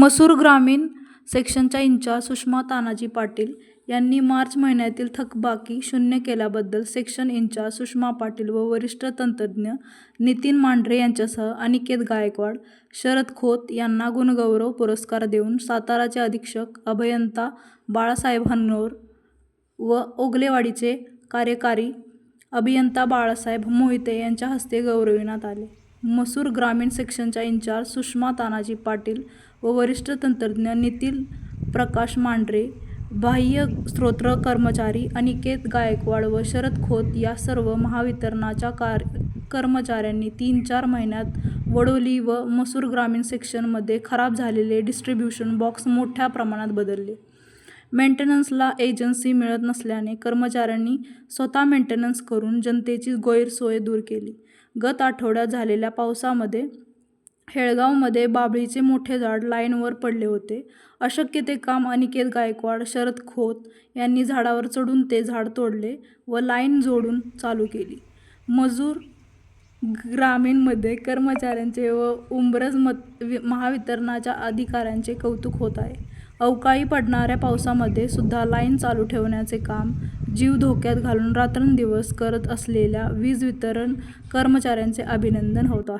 मसूर ग्रामीण सेक्शनच्या इंचार्ज सुषमा तानाजी पाटील यांनी मार्च महिन्यातील थकबाकी शून्य केल्याबद्दल सेक्शन इंचार्ज सुषमा पाटील व वरिष्ठ तंत्रज्ञ नितीन मांढरे यांच्यासह अनिकेत गायकवाड, शरद खोत यांना गुणगौरव पुरस्कार देऊन साताराचे अधीक्षक अभियंता बाळासाहेब हन्नोर व ओगलेवाडीचे कार्यकारी अभियंता बाळासाहेब मोहिते यांच्या हस्ते गौरविण्यात आले. मसूर ग्रामीण सेक्शनच्या इंचार्ज सुषमा तानाजी पाटील व वरिष्ठ तंत्रज्ञ नितील प्रकाश मांढरे, बाह्य स्त्रोत्र कर्मचारी अनिकेत गायकवाड व शरद खोत या सर्व महावितरणाच्या कार कर्मचाऱ्यांनी तीन-चार महिन्यात वडोली व मसूर ग्रामीण सेक्शनमध्ये खराब झालेले डिस्ट्रिब्युशन बॉक्स मोठ्या प्रमाणात बदलले. मेंटेनन्सला एजन्सी मिळत नसल्याने कर्मचाऱ्यांनी स्वतः मेंटेनन्स करून जनतेची गैरसोय दूर केली. गत आठवड्यात झालेल्या पावसामध्ये हेळगावमध्ये बाभळीचे मोठे झाड लाईनवर पडले होते. अशक्य ते काम अनिकेत गायकवाड, शरद खोत यांनी झाडावर चढून ते झाड तोडले व लाईन जोडून चालू केली. मजूर ग्रामीणमध्ये कर्मचाऱ्यांचे व उंबरज उंब्रज महावितरणाच्या अधिकाऱ्यांचे कौतुक होत आहे. अवकाळी पडणाऱ्या पावसामध्ये सुद्धा लाईन चालू ठेवण्याचे काम जीव धोक्यात घालून रात्रंदिवस करत असलेल्या वीज वितरण कर्मचाऱ्यांचे अभिनंदन होत आहे.